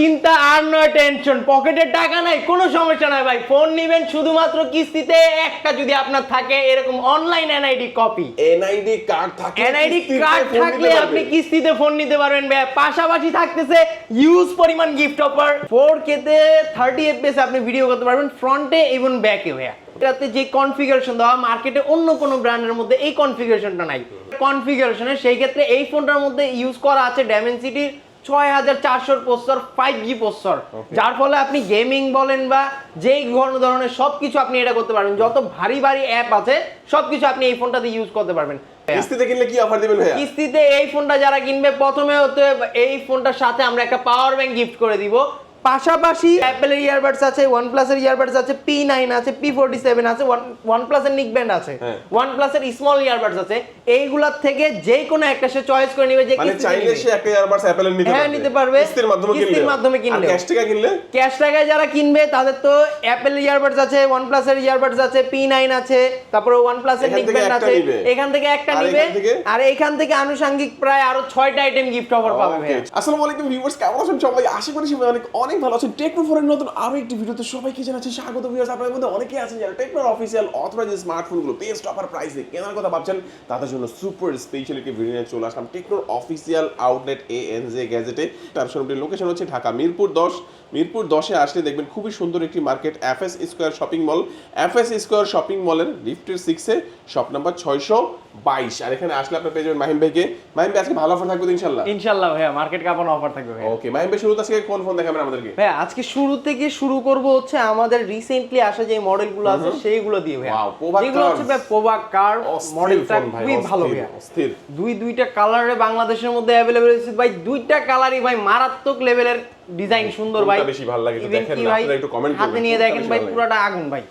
চিন্তা আর নয় টেনশন পকেটে টাকা নাই কোনো সমস্যা নাই ভাই। ফোন নিবেন শুধুমাত্র কিস্তিতে একটা যদি আপনার থাকে এরকম online NID copy NID card থাকে এনআইডি কার্ড থাকলে আপনি কিস্তিতে ফোন নিতে পারবেন ভাই। পাশাপাশি থাকতেছে ইউজ পরিমাণ গিফট অফার ফোর কেতে থার্টি এফপিএস আপনি ভিডিও করতে পারবেন ফ্রন্টে এবং ব্যাকে ভাইয়া। এটাতে যে কনফিগারেশন দেওয়া মার্কেটে অন্য কোনো ব্র্যান্ডের মধ্যে এই কনফিগারেশনটা নাই। কনফিগারেশনে সেই ক্ষেত্রে এই ফোনটার মধ্যে ইউজ করা আছে ড্যামেন্সিটির ছয় হাজার চারশোর প্রস্তর ফাইভ জি প্রস্তর যার ফলে আপনি গেমিং বলেন বা যেই কোনো ধরনের সব কিছু আপনি এটা করতে পারবেন। যত ভারী ভারী অ্যাপ আছে সব কিছু আপনি এই ফোনটাতে ইউজ করতে পারবেন। কিস্তিতে কিনলে কি অফার দিবেন ভাইয়া? কিস্তিতে এই ফোনটা যারা কিনবে প্রথমে হতে এই ফোনটার সাথে আমরা একটা পাওয়ার ব্যাংক গিফট করে দিব। পাশাপাশি অ্যাপেলের ইয়ারবাডস আছে ওয়ান প্লাসের ইয়ারবাডস আছে পি নাইন আছে পি ফোর্টি সেভেন আছে ওয়ান প্লাসের নিক ব্যান্ড আছে। ওয়ান প্লাসের স্মল ইয়ারবাডস আছে এইগুলার থেকে যে কোনো একটা সে চয়েস করে নিবে যে মানে চাইলে সে একটা ইয়ারবাডস অ্যাপেল নিতে হ্যাঁ, নিতে পারবে। কিস্তির মাধ্যমে কিনলে। কিস্তির মাধ্যমে কিনলেও। ক্যাশ টাকা কিনলে? ক্যাশ টাকায় যারা কিনবে তাদের তো অ্যাপেল ইয়ারবাডস আছে ওয়ান প্লাসের ইয়ারবাডস আছে পি নাইন আছে তারপরে ওয়ান প্লাসের নিক ব্যান্ড আছে। এখান থেকে একটা নিবে। আর এখান থেকে আনুষঙ্গিক প্রায় আরও ছয়টা আইটেম গিফট অফার পাবে। আসসালামু আলাইকুম ভিউয়ার্স কেমন আছেন সবাই? আশা করি সবাই অনেক অনেক ভালো আছেন। টেকনো ফোনের নতুন আরও একটি ভিডিওতে সবাইকে জানাচ্ছি স্বাগত ভিউয়ার্স আপনাদের মধ্যে অনেকেই আছেন যারা টেকনোর অফিসিয়াল অথরাইজ স্মার্টফোনগুলো বেস্ট অফার প্রাইসে কেনার কথা ভাবছেন, তাদের জন্য সুপার স্পেশাল একটি ভিডিও নিয়ে চলে আসলাম টেকনোর official outlet A N J গ্যাজেটে তার শোরুমটির লোকেশন হচ্ছে ঢাকা মিরপুর দশ। মিরপুর দশে আসলে দেখবেন খুবই সুন্দর একটি market F S square shopping mall F S square shopping মলের লিফটের সিক্সে শপ নাম্বার ছয়শো। বাইশ। আর এখানে আসলে আপনার পেয়ে যাবেন মাহিম ভাইকে। মাহিম ভাই আজকে ভালো অফার থাকবে ইনশাল্লাহ ইনশাল্লাহ ভাইয়া মার্কেট কাপানো অফার থাকবে ওকে মাহিম ভাই শুরুতে আজকে কোন ফোন দেখাবেন আমাদেরকে? ভাইয়া আজকে শুরু থেকে শুরু করব হচ্ছে আমাদের রিসেন্টলি আসা যে মডেলগুলো আছে সেইগুলো দিয়ে Pova যেগুলো হচ্ছে ভাই পোভা কার মডেলটা খুবই ভালো ভাইয়া। অস্থির। দুই দুইটা কালারে বাংলাদেশের মধ্যে অ্যাভেলেবেল আছে ভাই। দুইটা কালারই ভাই মারাত্মক লেভেলের ডিজাইন সুন্দর ভাই। বেশি ভালো লাগে দেখেন ভাই আপনারা একটু comment হাতে নিয়ে দেখেন ভাই পুরোটা আগুন ভাই।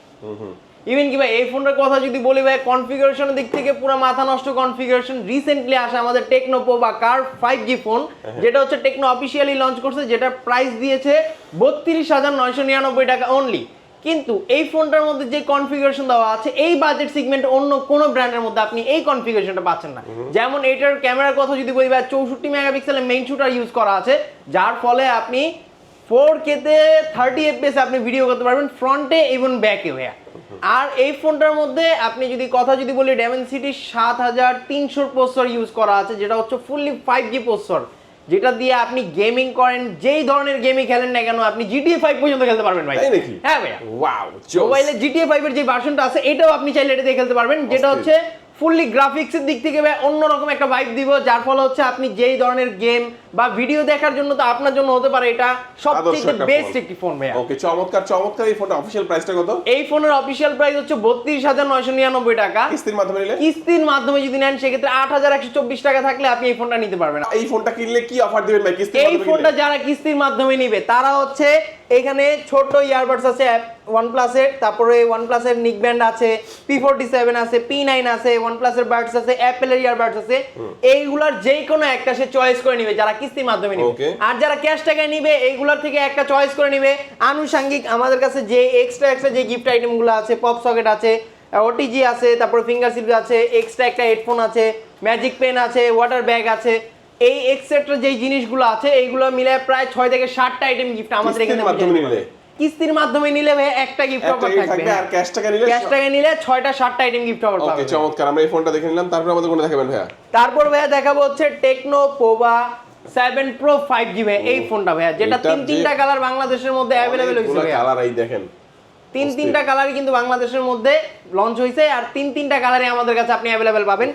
ইভেন কি ভাই এই ফোনটার কথা যদি বলি ভাই কনফিগারেশনের দিক থেকে পুরো মাথা নষ্ট কনফিগারেশন রিসেন্টলি আসা আমাদের টেকনো বা কার ফাইভ জি ফোন। যেটা হচ্ছে টেকনো অফিসিয়ালি লঞ্চ করছে যেটা প্রাইস দিয়েছে বত্রিশ হাজার নয়শো নিরানব্বই টাকা অনলি কিন্তু এই ফোনটার মধ্যে যে কনফিগারেশন দেওয়া আছে এই বাজেট সেগমেন্ট অন্য কোনো ব্র্যান্ডের মধ্যে আপনি এই কনফিগারেশনটা পাচ্ছেন না। যেমন এটার ক্যামেরার কথা যদি বলি ভাই চৌষট্টি মেগাপিক্সেলের মেইন শুটার ইউজ করা আছে যার ফলে আপনি ফোর কেতে থার্টি এফপিএস আপনি ভিডিও করতে পারবেন ফ্রন্টে এবং ব্যাকে ভাইয়া আর এই ফোনটার মধ্যে আপনি যদি কথা যদি বলি ডেমেনসিটি সাত হাজার তিনশোর প্রসেসর ইউজ করা আছে যেটা হচ্ছে ফুললি ফাইভ জি প্রসেসর যেটা দিয়ে আপনি গেমিং করেন যেই ধরনের গেমই খেলেন না কেন আপনি জিটিএ ফাইভ পর্যন্ত খেলতে পারবেন ভাই। দেখি হ্যাঁ ভাইয়া। ওয়াও মোবাইলে জিটিএ ফাইভ এর যে ভার্সনটা আছে এটাও আপনি চাইলে এটা দিয়ে খেলতে পারবেন যেটা হচ্ছে ফুললি গ্রাফিক্সের দিক থেকে অন্যরকম একটা ভাইব দিব যার ফলে হচ্ছে আপনি যেই ধরনের গেম বা ভিডিও দেখার জন্য তো আপনার জন্য হতে পারে এটা সবচেয়ে বেস্ট। একটি ফোন ভাইয়া। ওকে চমৎকার চমৎকার এই ফোনটা অফিশিয়াল প্রাইসটা কত? এই ফোনের অফিসিয়াল প্রাইস হচ্ছে বত্রিশ হাজার নয়শো নিরানব্বই টাকা। কিস্তির মাধ্যমে নিলে? কিস্তির মাধ্যমে যদি নেন সেক্ষেত্রে আট হাজার একশো চব্বিশ টাকা থাকলে আপনি এই ফোনটা নিতে পারবেন। এই ফোনটা কিনলে কি অফার দিবেন ভাই? কিস্তির এই ফোনটা যারা কিস্তির মাধ্যমে নিবে তারা হচ্ছে এখানে ছোট ইয়ারবাডস আছে ওয়ান প্লাসের তারপরে ওয়ান প্লাসের নিক ব্যান্ড আছে পি ফোরটি সেভেন আছে পি নাইন আছে ওয়ান প্লাসের বাডস আছে অ্যাপেলের ইয়ারবাডস আছে। এইগুলার যে কোনো একটা সে চয়েস করে নিবে যারা কিস্তির মাধ্যমে নিবে। আর যারা ক্যাশ টাকায় নিবে এইগুলার থেকে একটা চয়েস করে নিবে। আনুষঙ্গিক আমাদের কাছে যে এক্সট্রা এক্সট্রা যে গিফট আইটেমগুলো আছে পপ সকেট আছে ওটিজি আছে তারপরে ফিঙ্গার সিপ আছে এক্সট্রা একটা হেডফোন আছে ম্যাজিক পেন আছে ওয়াটার ব্যাগ আছে এই এক্সেট্রা যেই জিনিসগুলো আছে এইগুলো মিলে প্রায় ছয় থেকে সাতটা আইটেম গিফট আমাদের এখানে মাধ্যমে কিস্তির মাধ্যমে নিলে ভাই একটা গিফট অফার থাকবে। আর ক্যাশ টাকা নিলে ক্যাশ টাকা নিলে ছয়টা সাতটা আইটেম গিফট অফার ওকে চমৎকার। আমরা এই ফোনটা দেখে নিলাম। তারপর আমাদের কোনটা দেখাবেন ভাইয়া? তারপর ভাইয়া দেখাবো হচ্ছে Tecno Pova seven pro five G ভাইয়া এই ফোনটা ভাইয়া যেটা তিন তিনটা কালার বাংলাদেশের মধ্যে অ্যাভেলেবেল হয়েছে ভাইয়া। কালার এই দেখেন। তিন তিনটা কালারই কিন্তু বাংলাদেশের মধ্যে লঞ্চ হয়েছে আর তিন তিনটা কালারই আমাদের কাছে আপনি অ্যাভেলেবেল পাবেন।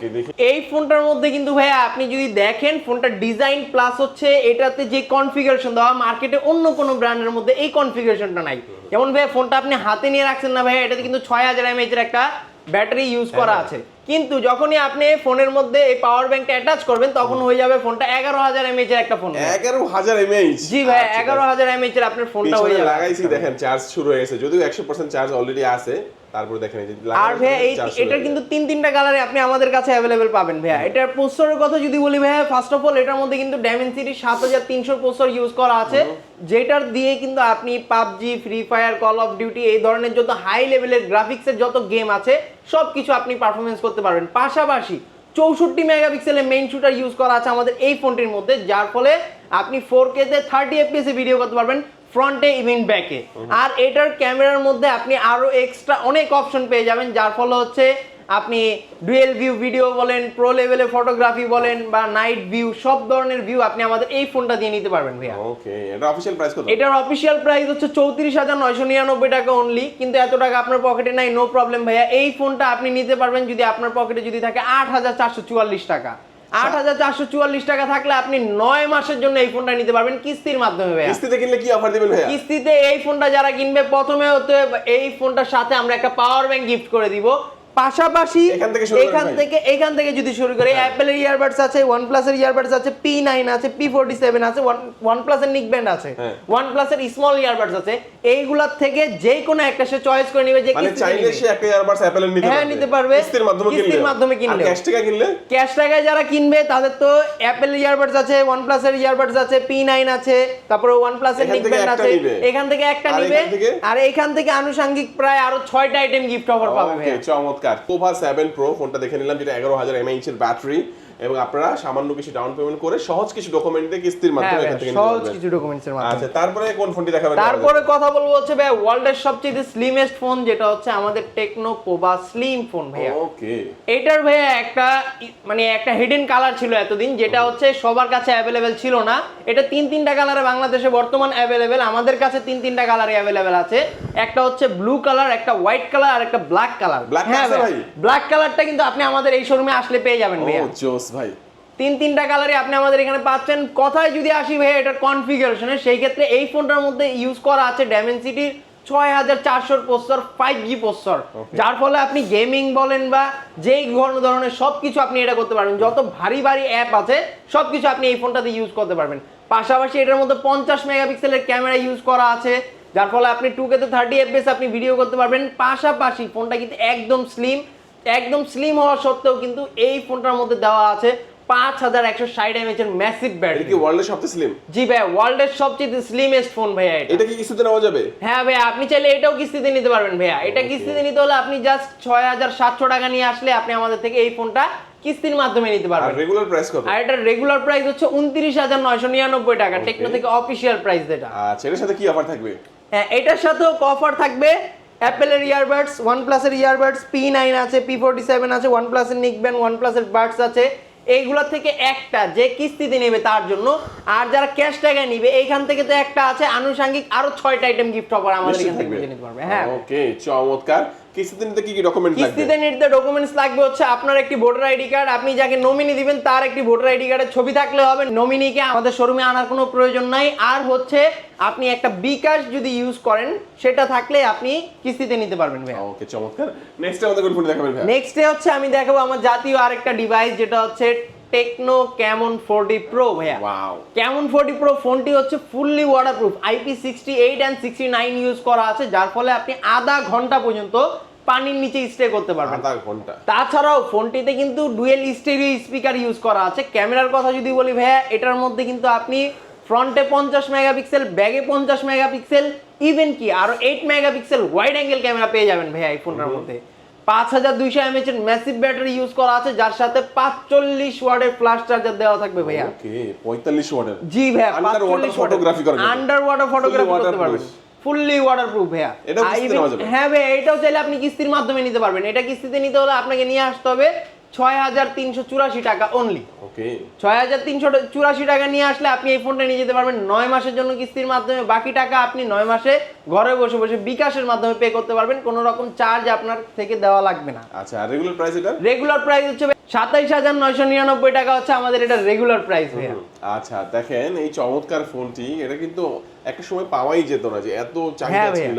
এই ফোনটার মধ্যে কিন্তু ভাইয়া আপনি যদি দেখেন ফোনটার ডিজাইন প্লাস হচ্ছে এটাতে যে কনফিগারেশন দেওয়া মার্কেটে অন্য কোনো ব্র্যান্ডের মধ্যে এই কনফিগারেশনটা নাই। যেমন ভাইয়া ফোনটা আপনি হাতে নিয়ে রাখছেন না ভাইয়া এটাতে কিন্তু ছয় হাজার এমএইচ এর একটা ব্যাটারি ইউজ করা হ্যাঁ। আছে। কিন্তু যখনই আপনি ফোনের মধ্যে এই পাওয়ার ব্যাংকটা অ্যাটাচ করবেন তখন হয়ে যাবে ফোনটা এগারো হাজার এমএইচ এর একটা ফোন এগারো হাজার এমএইচ জি ভাই এগারো হাজার এমএইচ এর আপনার ফোনটা হয়ে যাবে। লাগাইছি দেখেন চার্জ শুরু হয়ে গেছে। যদিও একশো পার্সেন্ট চার্জ অলরেডি আছে তারপরে দেখেন এই যে আর ভাইয়া এই এটার কিন্তু তিন তিনটা কালারে আপনি আমাদের কাছে পাবেন ভাইয়া। এটার প্রসেসরের কথা যদি বলি ভাইয়া ফার্স্ট অফ অল এটার মধ্যে কিন্তু প্রসেসর ইউজ করা আছে। যেটার দিয়ে কিন্তু আপনি PUBG free fire call of duty এই ধরনের যত হাই লেভেলের গ্রাফিক্সের যত গেম আছে সব কিছু আপনি পারফরমেন্স করতে পারবেন। পাশাপাশি চৌষট্টি মেগাপিক্সেলের মেইন শুটার ইউজ করা আছে আমাদের এই ফোনটির মধ্যে যার ফলে আপনি ফোর কেতে থার্টি এফপিএস ভিডিও করতে পারবেন। ফ্রন্টে ইভেন ব্যাকে আর এটার ক্যামেরার মধ্যে আপনি আরও এক্সট্রা অনেক অপশন পেয়ে যাবেন যার ফলে হচ্ছে আপনি ডুয়েল ভিউ ভিডিও বলেন প্রো লেভেলে ফটোগ্রাফি বলেন বা নাইট ভিউ সব ধরনের ভিউ আপনি আমাদের এই ফোনটা দিয়ে নিতে পারবেন ভাইয়া। ওকে এটা অফিসিয়াল প্রাইস কত? এটার অফিশিয়াল প্রাইস হচ্ছে চৌত্রিশ হাজার নয়শো নিরানব্বই টাকা অনলি কিন্তু এত টাকা আপনার পকেটে নাই নো প্রবলেম ভাইয়া। এই ফোনটা আপনি নিতে পারবেন যদি আপনার পকেটে যদি থাকে আট হাজার চারশো চুয়াল্লিশ টাকা। আট হাজার চারশো চুয়াল্লিশ টাকা থাকলে আপনি নয় মাসের জন্য এই ফোনটা নিতে পারবেন কিস্তির মাধ্যমে ভাইয়া। কিস্তিতে কিনলে কি অফার দিবেন ভাইয়া? কিস্তিতে এই ফোনটা যারা কিনবে প্রথমে হতে এই ফোনটার সাথে আমরা একটা পাওয়ার ব্যাংক গিফট করে দিব। পাশাপাশি এখান থেকে এখান থেকে যদি শুরু করি অ্যাপেলের ইয়ারবাডস আছে ওয়ান প্লাসের ইয়ারবাডস আছে পি নাইন আছে পি ফোর্টি সেভেন আছে ওয়ান প্লাসের নিক ব্যান্ড আছে হ্যাঁ। ওয়ান প্লাসের স্মল ইয়ারবাডস আছে এইগুলার থেকে যে কোনো একটা সে চয়েস করে নিবে যে মানে চাইলে সে একটা ইয়ারবাডস অ্যাপেলের নিতে হ্যাঁ, নিতে পারবে। কিস্তির মাধ্যমে কিনলে কিস্তির মাধ্যমে কিনলে। ক্যাশ টাকা কিনলে ক্যাশ টাকায় যারা কিনবে তাদের তো অ্যাপেল ইয়ারবাডস আছে ওয়ান প্লাসের ইয়ারবাডস আছে পি নাইন আছে তারপরে ওয়ান প্লাসের এখান নিক ব্যান্ড আছে এখান থেকে একটা নিবে? আর এখান থেকে আনুষঙ্গিক প্রায় আরও ছয়টা আইটেম গিফট অফার পাবে ভাইয়া। চমৎকার কোভা সেভেন প্রো ফোনটা দেখে নিলাম যেটা এগারো হাজার এমএইচ এর ব্যাটারি এবং আপনারা সামান্য কিছু ডাউন পেমেন্ট করে সহজ কিছু ডকুমেন্ট দিয়ে কিস্তির হ্যাঁ মাধ্যমে এখান থেকে সহজ কিছু ডকুমেন্টস এর মাধ্যমে। আচ্ছা তারপরে কোন ফোনটি দেখাবেন তারপরে কথা বলব হচ্ছে ভাই ওয়ার্ল্ডের সবচেয়ে স্লিমেস্ট ফোন যেটা হচ্ছে আমাদের টেকনো পোবা স্লিম ফোন ভাইয়া। ওকে এটার ভাইয়া একটা মানে একটা হিডেন কালার ছিল এতদিন যেটা হচ্ছে সবার কাছে অ্যাভেলেবেল ছিল না। এটা তিন তিনটা কালারে বাংলাদেশে বর্তমান অ্যাভেলেবেল আমাদের কাছে তিন তিনটা কালারে অ্যাভেলেবেল আছে। একটা হচ্ছে ব্লু কালার একটা হোয়াইট কালার আর একটা ব্ল্যাক কালার? ব্ল্যাক কালারটা কিন্তু আপনি আমাদের এই শোরুমে আসলে পেয়ে যাবেন ভাইয়া। জোস। ভাই। তিন তিনটা কালারে আপনি আমাদের এখানে পাচ্ছেন। কথায় যদি আসি ভাই এটার কনফিগারেশনে সেই ক্ষেত্রে এই ফোনটার মধ্যে ইউজ করা আছে ড্যামেন্সিটির ছয় হাজার চারশোর প্রস্তর ফাইভ জি প্রস্তর যার ফলে আপনি গেমিং বলেন বা যেই ধরনের ধরনের সব কিছু আপনি এটা করতে পারবেন। যত ভারী ভারী অ্যাপ আছে সব কিছু আপনি এই ফোনটাতে ইউজ করতে পারবেন। পাশাপাশি এটার মধ্যে পঞ্চাশ মেগাপিক্সেলের ক্যামেরা ইউজ করা আছে যার ফলে আপনি টু কেতে থার্টি এফপিএস আপনি ভিডিও করতে পারবেন। পাশাপাশি ফোনটা কিন্তু একদম স্লিম একদম স্লিম হওয়া সত্ত্বেও কিন্তু এই ফোনটার মধ্যে দেওয়া আছে পাঁচ হাজার একশো ষাট এমএচ এর ম্যাসিভ ব্যাটারি কি ওয়ার্ল্ডের সবচেয়ে স্লিম জি ভাই ওয়ার্ল্ডের সবচেয়ে স্লিমেস্ট ফোন ভাইয়া এটা। এটা কি কিস্তিতে নেওয়া যাবে? হ্যাঁ ভাইয়া আপনি চাইলে এটাও কিস্তিতে নিতে পারবেন ভাইয়া। এটা কিস্তিতে নিতে হলে আপনি জাস্ট ছয় হাজার সাতশো টাকা নিয়ে আসলে আপনি আমাদের থেকে এই ফোনটা কিস্তির মাধ্যমে নিতে পারবেন। রেগুলার প্রাইস কত? আর এটার রেগুলার প্রাইস হচ্ছে উনত্রিশ হাজার নয়শো নিরানব্বই টাকা টেকনো থেকে অফিসিয়াল প্রাইস যেটা। আচ্ছা এটার সাথে কি অফার থাকবে? হ্যাঁ এটার সাথেও অফার থাকবে অ্যাপেলের ইয়ারবাডস ওয়ান প্লাসের ইয়ারবাডস পি নাইন আছে পি ফোর্টি সেভেন আছে ওয়ান প্লাসের নিকব্যান ওয়ান প্লাসের বাডস আছে। এইগুলোর থেকে একটা যে কিস্তিতে নেবে তার জন্য। আর যারা ক্যাশ টাকায় নিবে এইখান থেকে তো একটা আছে। আনুষঙ্গিক আরও ছয়টা আইটেম গিফট অফার আমাদের এখান থেকে নিতে পারবে। হ্যাঁ। ওকে চমৎকার। কিস্তিতে নিতে কি কি ডকুমেন্ট লাগবে? কিস্তিতে নিতে ডকুমেন্টস লাগবে হচ্ছে আপনার একটি ভোটার আইডি কার্ড। আপনি যাকে নমিনি দিবেন তার একটি ভোটার আইডি কার্ডের ছবি থাকলে হবে। নমিনিকে আমাদের শোরুমে আনার কোনো প্রয়োজন নাই। আর হচ্ছে আপনি একটা বিকাশ যদি ইউজ করেন সেটা থাকলে আপনি কিস্তিতে নিতে পারবেন ভাইয়া। ওকে চমৎকার। নেক্সট আমাদের কোন ফোন দেখাবেন ভাই নেক্সটে হচ্ছে আমি দেখাবো আমার জাতীয় আরেকটা ডিভাইস যেটা হচ্ছে টেকনো ক্যামন ফোরটি প্রো ভাইয়া। ওয়াও ক্যামন ফোরটি প্রো ফোনটি হচ্ছে fully waterproof IP sixty eight and sixty nine use করা আছে। যার ফলে আপনি আধা ঘণ্টা পর্যন্ত পানির নিচে স্টে করতে পারবেন। আধা ঘণ্টা। তাছাড়াও ফোনটিতে কিন্তু ডুয়েল স্টেরিও স্পিকার ইউজ করা আছে। ক্যামেরার কথা যদি বলি ভাইয়া এটার মধ্যে কিন্তু আপনি ফ্রন্টে পঞ্চাশ মেগাপিক্সেল ব্যাগে পঞ্চাশ মেগাপিক্সেল ইভেন কি আরও eight megapixel wide angle camera পেয়ে যাবেন ভাইয়া এই ফোনটার মধ্যে। পাঁচ হাজার দুইশো এমএচ এর ম্যাসিভ ব্যাটারি ইউজ করা আছে যার সাথে পাঁচচল্লিশ ওয়ার্ডের ফ্লাশ চার্জার দেওয়া থাকবে ভাইয়া। 45 ওয়াটের। জি ভাইয়া। Under water. ফটোগ্রাফি করতে। পারবেন। ফুললি ওয়াটারপ্রুফ ভাইয়া। যাবে? হ্যাঁ ভাইয়া এটাও চাইলে আপনি কিস্তির মাধ্যমে নিতে পারবেন। এটা কিস্তিতে নিতে হলে আপনাকে নিয়ে আসতে হবে ছয় হাজার তিনশো চুরাশি টাকা অনলি ওকে। ছয় হাজার তিনশো চুরাশি টাকা নিয়ে আসলে আপনি এই ফোনটা নিয়ে যেতে পারবেন নয় মাসের জন্য কিস্তির মাধ্যমে। বাকি টাকা আপনি নয় মাসে ঘরে বসে বসে বিকাশের মাধ্যমে পে করতে পারবেন। কোনো রকম চার্জ আপনার থেকে দেওয়া লাগবে না। আচ্ছা আর রেগুলার প্রাইস এটা? রেগুলার প্রাইস হচ্ছে সাতাইশ হাজার নয়শো নিরানব্বই টাকা হচ্ছে আমাদের এটা রেগুলার প্রাইস আচ্ছা দেখেন এই চমৎকার ফোনটি এটা কিন্তু একটা সময় পাওয়াই যেত না যে এত চাহিদা হ্যাঁ। ছিল।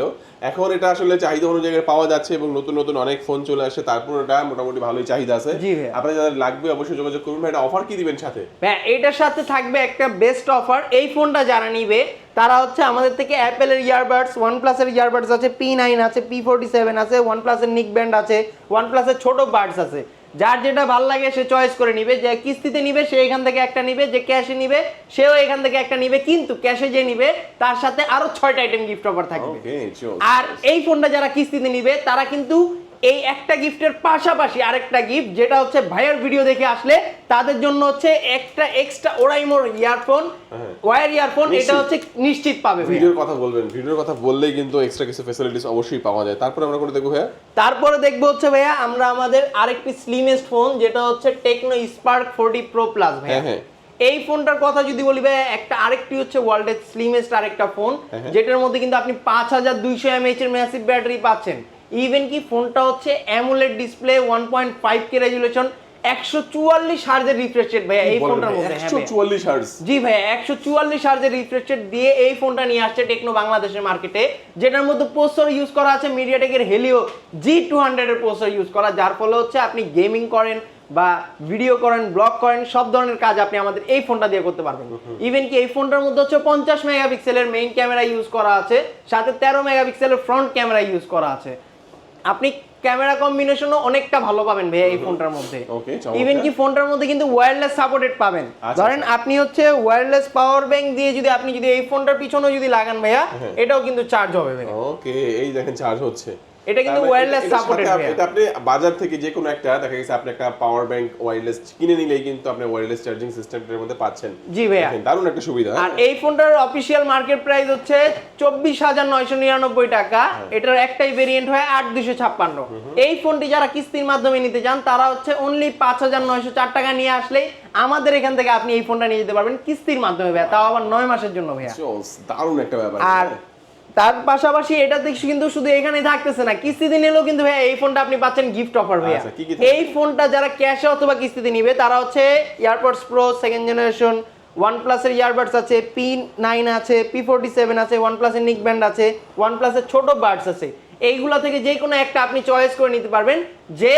এখন এটা আসলে চাহিদা অনুযায়ী পাওয়া যাচ্ছে এবং নতুন নতুন অনেক ফোন চলে আসে তারপর এটা মোটামুটি ভালোই চাহিদা আছে। ভাইয়া। যাদের লাগবে অবশ্যই যোগাযোগ করুন। এটা অফার কি দিবেন সাথে? হ্যাঁ এটার সাথে থাকবে একটা বেস্ট অফার এই ফোনটা যারা নিবে তারা হচ্ছে আমাদের থেকে অ্যাপেলের ইয়ারবাডস ওয়ান প্লাসের ইয়ারবাডস আছে পি নাইন আছে পি ফোর্টি সেভেন আছে ওয়ান প্লাসের নিক ব্যান্ড আছে ওয়ান প্লাসের ছোট বাডস আছে। যার যেটা ভালো লাগে সে চয়েস করে নিবে যে কিস্তিতে নিবে সে এখান থেকে একটা নিবে যে ক্যাশে নিবে সেও এখান থেকে একটা নিবে কিন্তু ক্যাশে যে নিবে তার সাথে আরও ছয়টা আইটেম গিফট অফার থাকবে। আর এই ফোনটা যারা কিস্তিতে নিবে তারা কিন্তু এই একটা গিফটের পাশাপাশি আরেকটা গিফট যেটা হচ্ছে ভাইয়ের ভিডিও দেখে আসলে তাদের জন্য হচ্ছে একটা এক্সট্রা ওরাইমোর ইয়ারফোন। ওয়্যার ইয়ারফোন এটা হচ্ছে নিশ্চিত পাবে ভিডিওর কথা বলবেন ভিডিওর কথা বললেই কিন্তু এক্সট্রা কিছু ফ্যাসিলিটিস অবশ্যই পাওয়া যায় তারপরে আমরা করে দেখব ভাইয়া তারপরে দেখব হচ্ছে ভাইয়া আমরা আমাদের আরেকটি স্লিমেস্ট ফোন যেটা হচ্ছে Tecno Spark forty pro plus ভাইয়া হ্যাঁ, হ্যাঁ। এই ফোনটার কথা যদি বলি ভাইয়া একটা আরেকটি হচ্ছে ওয়ার্ল্ডের স্লিমেস্ট আরেকটা ফোন হ্যাঁ, হ্যাঁ। যেটার মধ্যে কিন্তু আপনি পাঁচ হাজার দুইশো এমএইচ এর ম্যাসিভ ব্যাটারি পাচ্ছেন ইভেন কি ফোনটা হচ্ছে AMOLED display one point five K resolution একশো চুয়াল্লিশ হার্জের রিফ্রেশ রেট ভাইয়া এই ফোনটার মধ্যে হ্যাঁ একশো চুয়াল্লিশ হার্স জি ভাইয়া একশো চুয়াল্লিশ হার্জের রিফ্রেশ রেট দিয়ে এই ফোনটা নিয়ে আসছে টেকনো বাংলাদেশের মার্কেটে যেটার মধ্যে প্রসেসর ইউজ করা আছে মিডিয়াটেকের হেলিও জি টু হান্ড্রেডের প্রসেসর ইউজ করা যার ফলে হচ্ছে আপনি গেমিং করেন বা ভিডিও করেন ব্লগ করেন সব ধরনের কাজ আপনি আমাদের এই ফোনটা দিয়ে করতে পারবেন। ইভেন কি এই ফোনটার মধ্যে হচ্ছে পঞ্চাশ মেগাপিক্সেলের মেইন ক্যামেরা ইউজ করা আছে সাথে তেরো মেগাপিক্সেলের ফ্রন্ট ক্যামেরা ইউজ করা আছে। আপনি ক্যামেরা কম্বিনেশনও অনেকটা ভালো পাবেন ভাইয়া এই ফোনটার মধ্যে। ইভেন কি ফোনটার মধ্যে কিন্তু ওয়্যারলেস সাপোর্টেড পাবেন। আচ্ছা, ধরেন আচ্ছা। আপনি হচ্ছে ওয়্যারলেস পাওয়ার ব্যাংক দিয়ে যদি আপনি যদি এই ফোনটার পিছনে যদি লাগান ভাইয়া হ্যাঁ। এটাও কিন্তু চার্জ হবে ভাইয়া। ওকে এই দেখেন চার্জ হচ্ছে। এটা কিন্তু আপ- ভাইয়া। এটা আপনি বাজার থেকে যে কোনো একটা দেখা গেছে আপনি একটা পাওয়ার ব্যাংক ওয়্যারলেস কিনে নিলেই কিন্তু আপনি ওয়্যারলেস চার্জিং সিস্টেমটার মধ্যে পাচ্ছেন। জি ভাইয়া। দারুণ একটা সুবিধা। আর এই ফোনটার অফিসিয়াল মার্কেট প্রাইস হচ্ছে চব্বিশ হাজার নয়শো নিরানব্বই টাকা। হ্যাঁ। এটার একটাই ভেরিয়েন্ট হয় আট দুশো ছাপ্পান্ন। এই ফোনটি যারা কিস্তির মাধ্যমে নিতে চান তারা হচ্ছে অনলি পাঁচ হাজার নয়শো চার টাকা নিয়ে আসলেই আমাদের এখান থেকে আপনি এই ফোনটা নিয়ে যেতে পারবেন কিস্তির মাধ্যমে ভাইয়া। তাও আবার নয় মাসের জন্য ভাইয়া। দারুণ একটা ব্যাপার। আর তার পাশাপাশি এটা দেখছি কিন্তু শুধু এখানেই থাকতেছে না কিস্তিতে নিলেও কিন্তু ভাইয়া এই ফোনটা আপনি পাচ্ছেন গিফট অফার ভাইয়া আচ্ছা? এই ফোনটা যারা ক্যাশে অথবা কিস্তিতে নিবে তারা হচ্ছে AirPods pro second generation one প্লাসের ইয়ারবাডস আছে পি নাইন আছে পি ফোরটি সেভেন আছে ওয়ান প্লাসের নিক ব্যান্ড আছে ওয়ান প্লাসের ছোট বার্ডস আছে এইগুলা থেকে যে কোনো একটা আপনি চয়েস করে নিতে পারবেন যে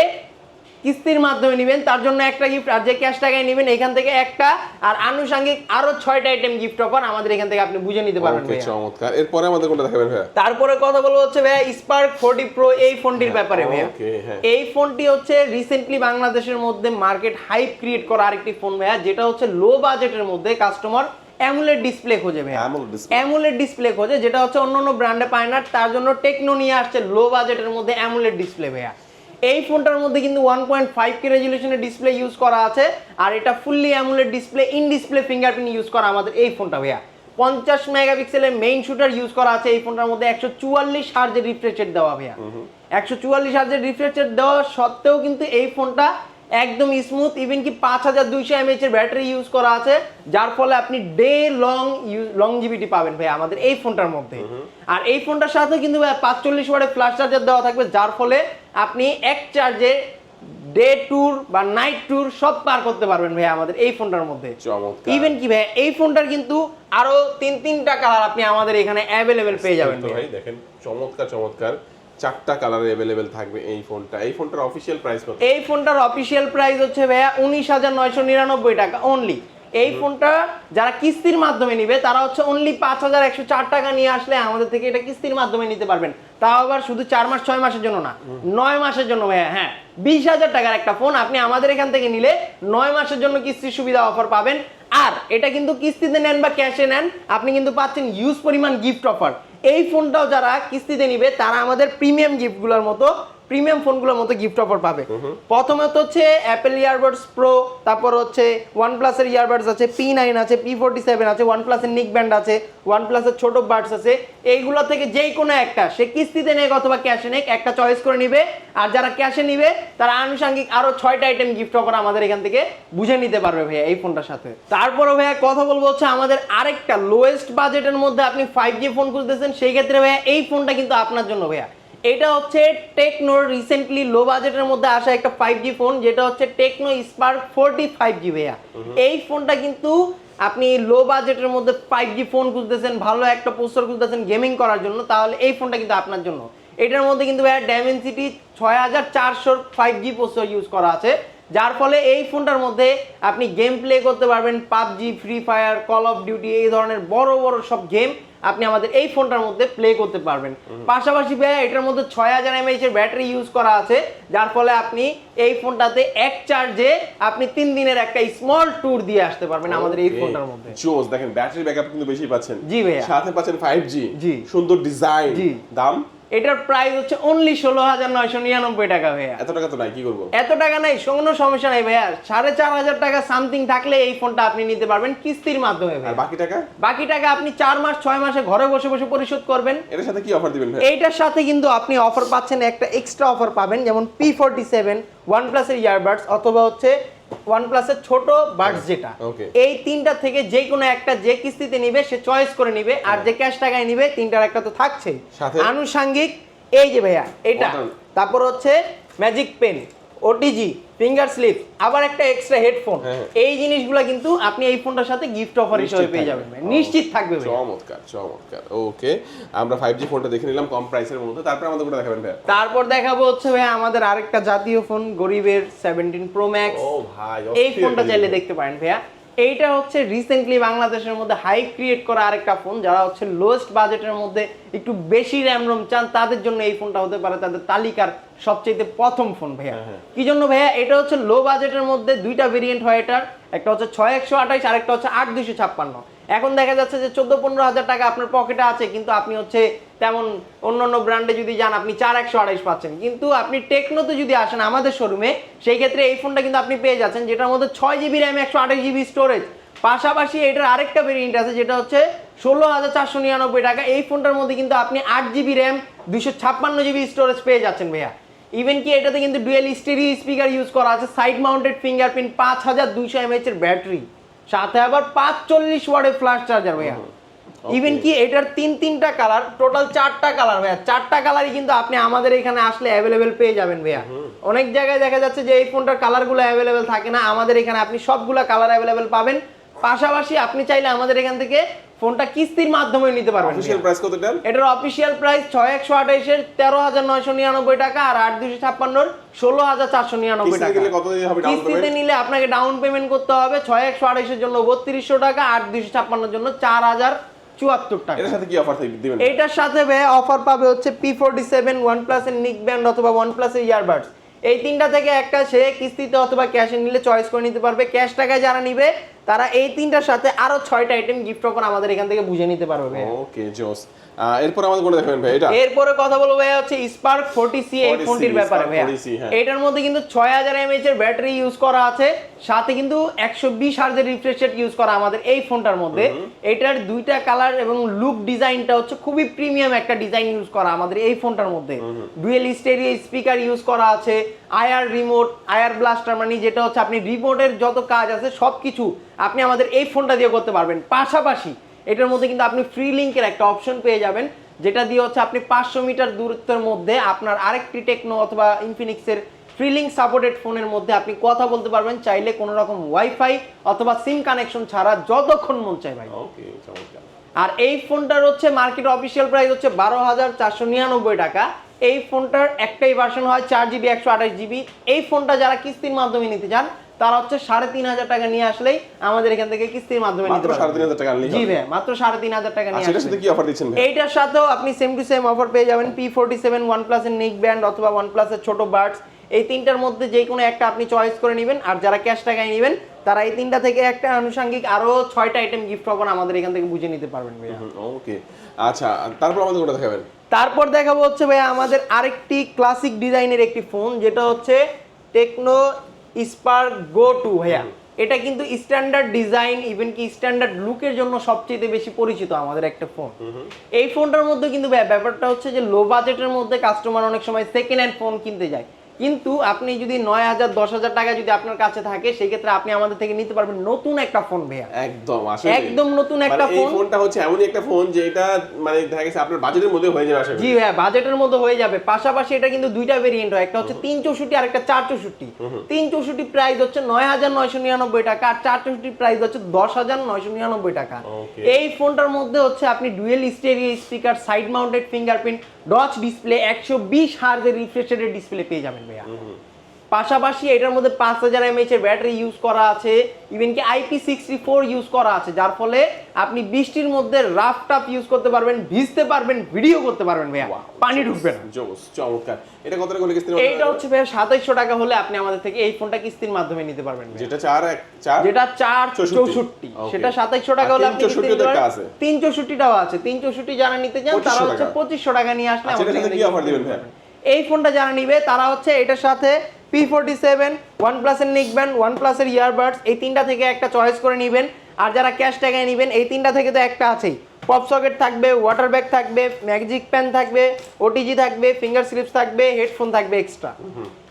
কিস্তির মাধ্যমে নেবেন তার জন্য একটা গিফট আর যে ক্যাশ টাকায় নেবেন এখান থেকে একটা আর আনুষঙ্গিক আরও ছয়টা আইটেম গিফট অফার আমাদের এখান থেকে আপনি বুঝে নিতে পারবেন ভাইয়া। চমৎকার এরপরে আমাদের কোনটা দেখাবেন ভাইয়া তারপরে কথা বলব হচ্ছে ভাইয়া স্পার্ক ফোরটি প্রো এই ফোনটির ব্যাপারে ভাইয়া হ্যাঁ। এই ফোনটি হচ্ছে রিসেন্টলি বাংলাদেশের মধ্যে মার্কেট হাইপ ক্রিয়েট করা আরেকটি ফোন ভাইয়া যেটা হচ্ছে লো বাজেটের মধ্যে কাস্টমার অ্যামুলেট ডিসপ্লে খোঁজে display। অ্যামুলেট ডিসপ্লে খোঁজে যেটা হচ্ছে অন্যান্য ব্র্যান্ডে পায় না তার জন্য টেকনো নিয়ে আসছে লো বাজেটের মধ্যে অ্যামুলেট ডিসপ্লে ভাইয়া এই ফোনটার মধ্যে কিন্তু ওয়ান পয়েন্ট ফাইভ কে রেজুলেশনের ডিসপ্লে ইউজ করা আছে আর এটা fully AMOLED display in display fingerprint use করা আমাদের এই ফোনটা ভাইয়া। পঞ্চাশ মেগাপিক্সেলের মেইন শুটার ইউজ করা আছে এই ফোনটার মধ্যে একশো চুয়াল্লিশ হার্জের রিফ্রেশ রেট দেওয়া ভাইয়া। একশো চুয়াল্লিশ হার্জের রিফ্রেশ রেট দেওয়া সত্ত্বেও কিন্তু এই ফোনটা একদম স্মুথ ইভেন কি পাঁচ হাজার দুইশো এমএইচ এর ব্যাটারি ইউজ করা আছে যার ফলে আপনি ডে লং লংজিভিটি পাবেন ভাই আমাদের এই ফোনটার মধ্যে। আর এই ফোনটার সাথে কিন্তু পাঁচচল্লিশ ওয়াটের ফ্ল্যাশ চার্জার দেওয়া থাকবে যার ফলে আপনি এক চার্জে ডে ট্যুর বা নাইট ট্যুর সব পার করতে পারবেন ভাই আমাদের এই ফোনটার মধ্যে। ইভেন কি ভাই এই ফোনটার কিন্তু আরও তিন তিনটা কালার আপনি আমাদের এখানে অ্যাভেলেবেল পেয়ে যাবেন ভাই দেখেন চমৎকার চমৎকার। চারটা কালার অ্যাভেলেবেল থাকবে এই ফোনটা এই ফোনটার অফিসিয়াল প্রাইস কত? এই ফোনটার অফিসিয়াল প্রাইস হচ্ছে ভাইয়া উনিশ হাজার নয়শো নিরানব্বই টাকা অনলি এই ফোনটা যারা কিস্তির মাধ্যমে নিবে, তারা হচ্ছে অনলি পাঁচ হাজার একশো চার টাকা নিয়ে আসলে আমাদের থেকে এটা কিস্তির মাধ্যমে নিতে পারবেন। তাও আবার শুধু চার মাস, ছয় মাসের জন্য না, নয় মাসের জন্য হ্যাঁ বিশ হাজার টাকার একটা ফোন আপনি আমাদের এখান থেকে নিলে নয় মাসের জন্য কিস্তির সুবিধা অফার পাবেন। আর এটা কিন্তু কিস্তিতে নেন বা ক্যাশে নেন, আপনি কিন্তু পাচ্ছেন ইউজ পরিমাণ গিফট অফার এই ফোনটাও যারা কিস্তিতে নিবে, তারা আমাদের প্রিমিয়াম গিফটগুলোর মতো প্রিমিয়াম ফোনগুলোর মতো গিফট অফার পাবে। প্রথমত হচ্ছে অ্যাপেল ইয়ারবাডস প্রো তারপর হচ্ছে ওয়ান প্লাসের ইয়ারবাডস আছে পি নাইন আছে পি ফোরটি সেভেন আছে ওয়ান প্লাসের নিক ব্যান্ড আছে ওয়ান প্লাসের ছোট বার্ডস আছে। এইগুলো থেকে যেই কোনো একটা সে কিস্তিতে নেক অথবা ক্যাশে নেক একটা চয়েস করে নিবে। আর যারা ক্যাশে নিবে তারা আনুষঙ্গিক আরও ছয়টা আইটেম গিফট অফার আমাদের এখান থেকে বুঝে নিতে পারবে ভাইয়া এই ফোনটার সাথে। তারপরে ভাইয়া কথা বলব হচ্ছে আমাদের আরেকটা লোয়েস্ট বাজেটের মধ্যে আপনি ফাইভ জি ফোন খুঁজতেছেন সেই ক্ষেত্রে ভাইয়া এই ফোনটা কিন্তু আপনার জন্য ভাইয়া। এটা হচ্ছে টেকনোর রিসেন্টলি লো বাজেটের মধ্যে আসা একটা ফাইভ জি ফোন যেটা হচ্ছে Tecno Spark forty five G ভাইয়া। এই ফোনটা কিন্তু আপনি লো বাজেটের মধ্যে ফাইভ জি ফোন খুঁজতেছেন ভালো একটা পোস্টার খুঁজতেছেন গেমিং করার জন্য তাহলে এই ফোনটা কিন্তু আপনার জন্য। এটার মধ্যে কিন্তু ভাইয়া ডায়মেন্সিটি ছয় হাজার চারশোর ফাইভ জি পোস্টার ইউজ করা আছে যার ফলে এই ফোনটার মধ্যে আপনি গেম প্লে করতে পারবেন PUBG free fire call of duty এই ধরনের বড় বড় সব গেম আপনি আমাদের এই ফোনটার মধ্যে প্লে করতে পারবেন। পাশাপাশি ভাইয়া এটার মধ্যে ছয় হাজার এমএইচ এর ব্যাটারি ইউজ করা আছে যার ফলে আপনি এই ফোনটাতে এক চার্জে আপনি তিন দিনের একটা স্মল ট্যুর দিয়ে আসতে পারবেন আমাদের এই ফোনটার মধ্যে। জোস দেখেন ব্যাটারি ব্যাকআপ কিন্তু বেশি পাচ্ছেন। জি ভাইয়া। সাথে পাচ্ছেন 5G জি। সুন্দর ডিজাইন জি। দাম? এটার প্রাইস হচ্ছে অনলি ষোলো হাজার নয়শো নিরানব্বই টাকা ভাইয়া। এত টাকা তো নাই কি করব? এত টাকা নাই কোনো সমস্যা নাই ভাইয়া। সাড়ে চার হাজার টাকা সামথিং থাকলে এই ফোনটা আপনি নিতে পারবেন কিস্তির মাধ্যমে আর বাকি টাকা? বাকি টাকা আপনি চার মাস ছয় মাসে ঘরে বসে বসে পরিশোধ করবেন। এটার সাথে কি অফার দিবেন এইটার সাথে কিন্তু আপনি অফার পাচ্ছেন একটা এক্সট্রা অফার পাবেন যেমন পি ফোরটি সেভেন ওয়ান প্লাসের ইয়ারবাডস অথবা হচ্ছে ওয়ান প্লাসের ছোট বাডস যেটা এই তিনটা থেকে যে কোনো একটা যে কিস্তিতে নিবে সে চয়েস করে নিবে আর যে ক্যাশ টাকায় নিবে তিনটার একটা তো থাকছেই? আনুষাঙ্গিক এই যে ভাইয়া এটা। তারপর হচ্ছে magic pen OTG finger sleeve আবার একটা এক্সট্রা হেডফোন হ্যাঁ। এই জিনিসগুলো কিন্তু আপনি এই ফোনটার সাথে গিফট অফার হিসেবে পেয়ে যাবেন নিশ্চিত থাকবে ভাই। চমৎকার চমৎকার। ওকে আমরা ফাইভ জি ফোনটা দেখে নিলাম কম প্রাইসের মধ্যে। তারপর আমাদের কোটা দেখাবেন ভাই তারপর দেখাবো হচ্ছে ভাই আমাদের আরেকটা জাতীয় ফোন গরিবের সেভেন্টিন প্রো ম্যাক্স ও ভাই এই ফোনটা চাইলে দেখতে পারেন ভাইয়া। এইটা হচ্ছে রিসেন্টলি বাংলাদেশের মধ্যে হাইপ ক্রিয়েট করা আরেকটা ফোন যারা হচ্ছে লোয়েস্ট বাজেটের মধ্যে একটু বেশি র্যাম রোম চান তাদের জন্য এই ফোনটা হতে পারে তাদের তালিকার সবচেয়ে প্রথম ফোন ভাইয়া। হ্যাঁ, কি জন্য ভাইয়া? এটা হচ্ছে লো বাজেটের মধ্যে দুইটা ভেরিয়েন্ট হয় এটার একটা হচ্ছে ছয় একশো আঠাইশ আরেকটা হচ্ছে আট দুইশো ছাপ্পান্ন। এখন দেখা যাচ্ছে যে চোদ্দ পনেরো হাজার টাকা আপনার পকেটে আছে, কিন্তু আপনি হচ্ছে তেমন অন্য অন্য ব্র্যান্ডে যদি যান, আপনি চার একশো, আড়াইশ পাচ্ছেন। কিন্তু আপনি টেকনোতে যদি আসেন আমাদের শোরুমে সেই ক্ষেত্রে এই ফোনটা কিন্তু আপনি পেয়ে যাচ্ছেন, যেটার মধ্যে ছয় জিবি র্যাম একশো আঠাশ জিবি স্টোরেজ পাশাপাশি এটার আরেকটা ভেরিয়েন্ট আছে, যেটা হচ্ছে ষোলো হাজার চারশো নিরানব্বই টাকা। এই ফোনটার মধ্যে কিন্তু আপনি আট জিবি র্যাম দুশো ছাপ্পান্ন জিবি স্টোরেজ পেয়ে যাচ্ছেন ভাইয়া। ইভেন কি এটাতে কিন্তু ডুয়েল স্টেরিও স্পিকার ইউজ করা আছে সাইড মাউন্টেড ফিঙ্গারপ্রিন্ট পাঁচ হাজার দুইশো এমএইচ এর ব্যাটারি সাথে আবার পাঁচ চল্লিশ ওয়ার্ডের ফ্ল্যাশ চার্জার ভাইয়া ইভেন কি এটার তিন তিনটা কালার টোটাল চারটা কালার ভাইয়া। চারটা কালারই কিন্তু আপনি আমাদের এখানে আসলে অ্যাভেলেবেল পেয়ে যাবেন ভাইয়া। অনেক জায়গায় দেখা যাচ্ছে যে এই ফোনটার কালারগুলো অ্যাভেলেবেল থাকে না। আমাদের এখানে আপনি সবগুলো কালার অ্যাভেলেবেল পাবেন। পাশাপাশি আপনি চাইলে আমাদের এখান থেকে ফোনটা কিস্তির মাধ্যমে নিতে পারবেন অফিসিয়াল ভাইয়া। প্রাইস কত এটা? এটার অফিসিয়াল প্রাইস ছয় একশো আঠাইশের তেরো হাজার নয়শো নিরানব্বই টাকা আর আট দুশো ছাপ্পান্নর ষোলো হাজার চারশো নিরানব্বই কিস্তিতে টাকা। কত দিতে হবে ডাউন কিস্তিতে নিলে আপনাকে ডাউন পেমেন্ট করতে হবে ছয় একশো আঠাইশের জন্য বত্রিশশো টাকা আট দুশো ছাপ্পান্নর জন্য চার হাজার চুয়াত্তর টাকা। এটার সাথে কি অফার দিবেন। এইটার সাথে অফার পাবে হচ্ছে পি ফোরটি সেভেন ওয়ান প্লাসের নিক ব্যান্ড অথবা ওয়ান প্লাসের ইয়ারবাডস এই তিনটা থেকে একটা সে কিস্তিতে অথবা ক্যাশে নিলে চয়েস করে নিতে পারবে ক্যাশ টাকায় যারা নিবে, তারা এই তিনটার সাথে আরও ছয়টা আইটেম গিফট অফার আমাদের এখান থেকে বুঝে নিতে পারবে। ওকে জোস এরপর আমাদের কোনটা দেখাবেন ভাই? এটা? এরপরে কথা বলব ভাইয়া হচ্ছে স্পার্ক ফোর্টি সি এই ফোনটির ব্যাপারে 40C, হ্যাঁ। এটার মধ্যে কিন্তু ছয় হাজার এমএইচ এর ব্যাটারি ইউজ করা আছে সাথে কিন্তু একশো বিশ হার্জের রিফ্রেশ রেট ইউজ করা আমাদের এই ফোনটার মধ্যে। এটার দুইটা কালার এবং লুক ডিজাইনটা হচ্ছে খুবই প্রিমিয়াম একটা ডিজাইন ইউজ করা আমাদের এই ফোনটার মধ্যে। ডুয়েল স্টেরিও স্পিকার ইউজ করা আছে আয়ার রিমোট আয়ার ব্লাস্টার মানে যেটা হচ্ছে আপনি রিমোটের যত কাজ আছে সবকিছু আপনি আমাদের এই ফোনটা দিয়ে করতে পারবেন। পাশাপাশি এটার মধ্যে কিন্তু আপনি ফ্রি লিঙ্কের একটা অপশন পেয়ে যাবেন যেটা দিয়ে হচ্ছে আপনি পাঁচশো মিটার দূরত্বের মধ্যে আপনার আরেকটি টেকনো অথবা ইনফিনিক্সের ফ্রি লিঙ্ক সাপোর্টেড ফোনের মধ্যে আপনি কথা বলতে পারবেন চাইলে কোনো রকম ওয়াইফাই অথবা সিম কানেকশন ছাড়া যতক্ষণ মন চায় ভাই। ওকে চমৎকার। আর এই ফোনটার হচ্ছে মার্কেট অফিসিয়াল প্রাইস হচ্ছে বারো হাজার চারশো নিরানব্বই টাকা। এই ফোনটার একটাই ভার্সন হয় চার জিবি একশো আঠাশ জিবি এই ফোনটা যারা কিস্তির মাধ্যমে নিতে চান তারা হচ্ছে সাড়ে তিন হাজার টাকা নিয়ে আসলেই আমাদের এখান থেকে কিস্তির মাধ্যমে নিতে মাত্র সাড়ে তিন হাজার টাকা জি। ভাই মাত্র সাড়ে তিন হাজার টাকা নিয়ে আসবেন কি অফার দিচ্ছেন এইটার সাথেও আপনি সেম টু সেম অফার পেয়ে যাবেন পি ফোর্টি সেভেন ওয়ান প্লাসের নিক ব্যান্ড অথবা ওয়ান প্লাসের ছোট বার্ডস এই তিনটার মধ্যে যে কোনো একটা আপনি চয়েস করে নেবেন আর যারা ক্যাশ টাকায় নেবেন তারা এই তিনটা থেকে একটা আনুষঙ্গিক আরও ছয়টা আইটেম গিফট পাবেন আমাদের এখান থেকে বুঝে নিতে পারবেন ভাইয়া। ওকে আচ্ছা তারপর আমাদের কোনটা দেখাবেন? তারপর দেখাবো হচ্ছে ভাইয়া আমাদের আরেকটি ক্লাসিক ডিজাইনের একটি ফোন যেটা হচ্ছে টেকনো স্পার্ক গো টু ভাইয়া। এটা কিন্তু স্ট্যান্ডার্ড ডিজাইন ইভেন কি স্ট্যান্ডার্ড লুকের জন্য সবচেয়ে বেশি পরিচিত আমাদের একটা ফোন এই ফোনটার মধ্যে কিন্তু ব্যাপারটা হচ্ছে যে লো বাজেটের মধ্যে কাস্টমার অনেক সময় সেকেন্ড হ্যান্ড ফোন কিনতে যায়। কিন্তু আপনি যদি নয় হাজার দশ হাজার টাকা যদি আপনার কাছে থাকে সেই ক্ষেত্রে আপনি আমাদের থেকে নিতে পারবেন নতুন একটা ফোন ভাইয়া। একদম একদম নতুন একটা মানে ফোন। ফোনটা হচ্ছে এমনই একটা ফোন যেটা মানে দেখা গেছে আপনার বাজেটের মধ্যে হয়ে যাবে আশা জি হ্যাঁ বাজেটের মধ্যে হয়ে যাবে। পাশাপাশি এটা কিন্তু দুইটা ভেরিয়েন্ট হয়। একটা হচ্ছে তিন চৌষট্টি আর একটা চার চৌষট্টি তিন চৌষট্টি প্রাইস হচ্ছে নয় হাজার নয়শো নিরানব্বই টাকা আর চার চৌষট্টি প্রাইস হচ্ছে দশ হাজার নয়শো নিরানব্বই টাকা। এই ফোনটার মধ্যে হচ্ছে আপনি dual stereo speaker side mounted fingerprint ডচ display একশো বিশ হার্জের রিফ্রেশ ডিসপ্লে পেয়ে যাবেন ভাইয়া। পাশাপাশি এটার মধ্যে পাঁচ হাজার এমএইচ এর ব্যাটারি ইউজ করা আছে ইভেন কি আইপি সিক্সটি ফোর ইউজ করা আছে যার ফলে আপনি বৃষ্টির মধ্যে রাফ টাফ ইউজ করতে পারবেন ভিজতে পারবেন ভিডিও করতে পারবেন ভাইয়া। পানি ঢুকবে না। জোস চমৎকার। এটা কত টাকা কিস্তি এইটা হচ্ছে ভাইয়া সাতাইশশো টাকা হলে আপনি আমাদের থেকে এই ফোনটা কিস্তির মাধ্যমে নিতে পারবেন যেটা চার চার? যেটা চার চৌষট্টি। সেটা সাতাইশশো টাকা হলে আপনি 364 কিস্তি নিতে তো একটা পারবেন। আছে। তিন চৌষট্টিটাও আছে। তিন চৌষট্টি যারা নিতে চান তারা হচ্ছে পঁচিশশো টাকা নিয়ে আসলে আচ্ছা, আমাদের। এই ফোনটা যারা নিবে তারা হচ্ছে এটার সাথে পি ফোরটি সেভেন ওয়ান প্লাসের নিখবেন ওয়ান প্লাসের ইয়ারবাডস এই তিনটা থেকে একটা চয়েস করে নেবেন। আর যারা ক্যাশ টাকায় নেবেন, এই তিনটা থেকে তো একটা আছেই। পপ সকেট থাকবে ওয়াটার ব্যাগ থাকবে ম্যাজিক পেন থাকবে ওটিজি থাকবে ফিঙ্গার স্লিপস থাকবে হেডফোন থাকবে এক্সট্রা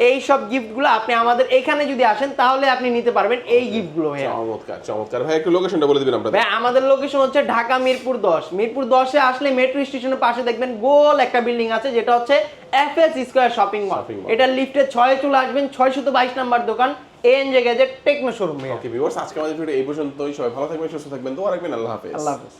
এই সব গিফটগুলো আপনি আমাদের এখানে যদি আসেন তাহলে আপনি নিতে পারবেন এই গিফটগুলো চমৎকার চমৎকার। ভাই একটু লোকেশনটা বলে দিবেন আপনাদের। ভাই আমাদের লোকেশন হচ্ছে ঢাকা মিরপুর দশ। মিরপুর দশে আসলে মেট্রো স্টেশনের পাশে দেখবেন গোল একটা বিল্ডিং আছে যেটা হচ্ছে F S square shopping mall এটা লিফটে ছয়ে চলে আসবেন ছয়শত বাইশ নাম্বার দোকান N J gadget Tecno showroom okay viewers আজকে আমাদের ভিডিও এই পর্যন্তই। সবাই ভালো থাকবেন সুস্থ থাকবেন দোয়া রাখবেন আল্লাহ হাফেজ। আল্লাহ হাফেজ।